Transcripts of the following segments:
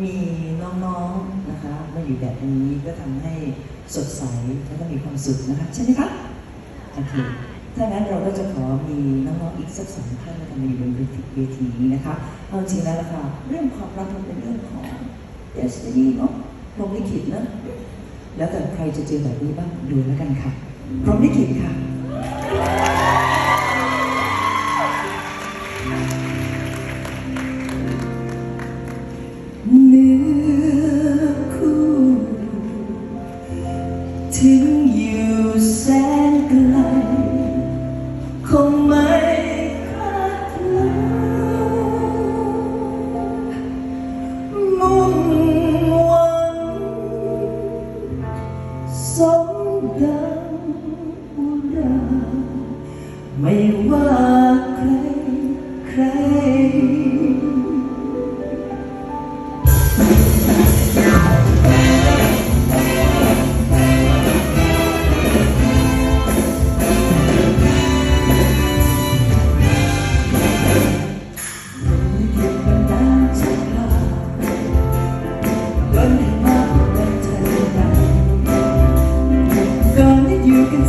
มีน้องๆนะคะมาอยู่แบบนี้ก็ทำให้สดใสแล้วก็มีความสุขนะคะใช่ไหมคะโอเคถ้างั้นเราก็จะขอมีน้องๆอีกสักสองท่านมาทำอยู่บนเวทีนี้นะคะเอาจริงแล้วละค่ะเรื่องความรักมันเป็นเรื่องของเดสตินีเนาะพรหมลิขิตนะแล้วแต่ใครจะเจอแบบนี้บ้างดูแล้วกันค่ะพรหมลิขิตค่ะ ถึงอยู่แสนไกลคงไม่คาดลมุ่งหวังสมดังอุราไม่ว่าใครใคร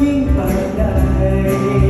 working hard today.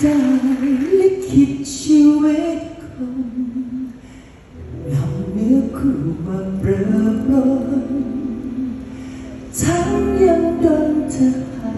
ได้ลิขิตชีวิตคนนำเนื้อคู่มาเปรอนทั้งยังโดนเธอให้